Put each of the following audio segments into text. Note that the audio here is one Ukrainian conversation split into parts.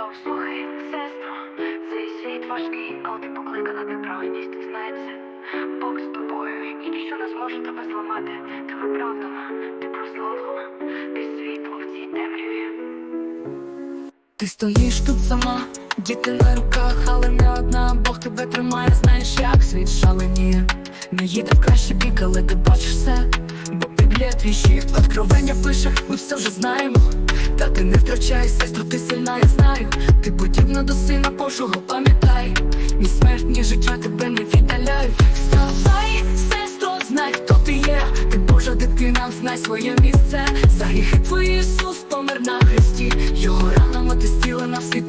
Йоу, слухай, сестро, цей світ важкий, але ти покликана до праведність, знається. Бог з тобою, і ніщо не зможе тебе зламати. Ти виправдана, ти прославлена, ти світло в цій темряві. Ти стоїш тут сама, діти на руках, але не одна, Бог тебе тримає, знаєш, як світ шаленіє. Не їде в кращий бік, але ти бачиш все. Бо твій щит, откровення пише, ми все вже знаємо. Та ти не втрачай, сестро, ти сильна, я знаю. Ти подібна до сина Божого, пам'ятай. Ні смерть, ні життя тебе не віддаляють. Вставай, сестро, знай, хто ти є. Ти Божа дитина, знай своє місце. За гріхи твої Ісус помер на хресті. Його ранами ти зцілена в світлі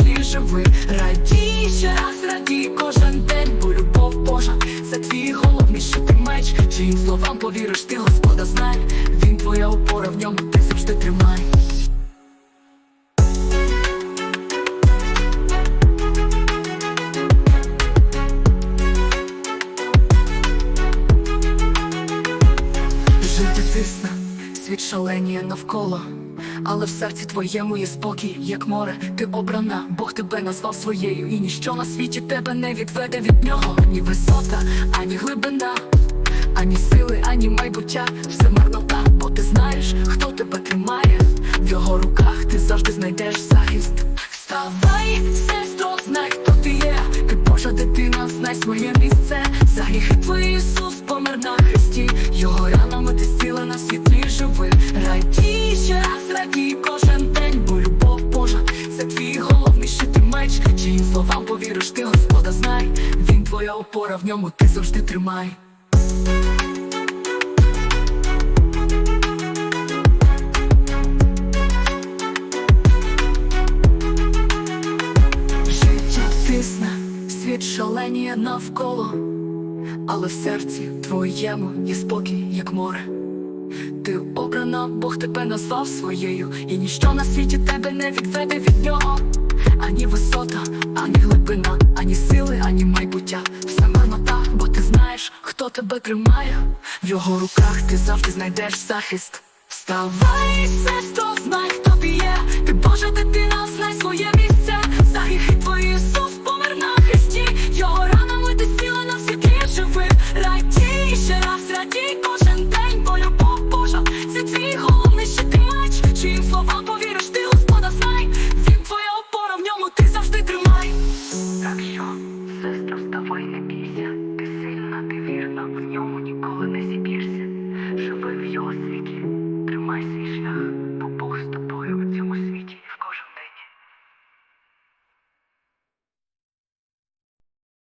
меч. Чиїм словам повіриш, ти Господа знай. Він твоя опора, в ньому ти завжди тримай. Жити тисне, світ шаленіє навколо, але в серці твоєму є спокій, як море, ти обрана, Бог тебе назвав своєю, і ніщо на світі тебе не відведе від нього, ні висота, ані глибина, майбуття, все марнота, бо ти знаєш, хто тебе тримає, в його руках ти завжди знайдеш захист. Вставай, сестро, знай, хто ти є, ти Божа дитина, знай своє місце. За гріхи твої Ісус помер на хресті, його ранами ти сіла на світлі живи. Радій, ще раз радій кожен день, бо любов Божа, це твій головний щит і меч. Чиїм словам повіриш, ти Господа знай. Він твоя опора, в ньому ти завжди тримай. Світ шаленіє навколо, але в серці твоєму є спокій, як море. Ти обрана, Бог тебе назвав своєю, і ніщо на світі тебе не відведе від нього. Ані висота, ані глибина, ані сили, ані майбуття. Все марнота, бо ти знаєш, хто тебе тримає. В його руках ти завжди знайдеш захист. Вставай, сестро, знай, хто ти є. Ти Божа дитина. чиїм словам повіриш, ти господа знай, він твоя опора, в ньому ти завжди тримай. Так що, сестра, вставай, не бійся, ти сильна, ти вірна, в ньому ніколи.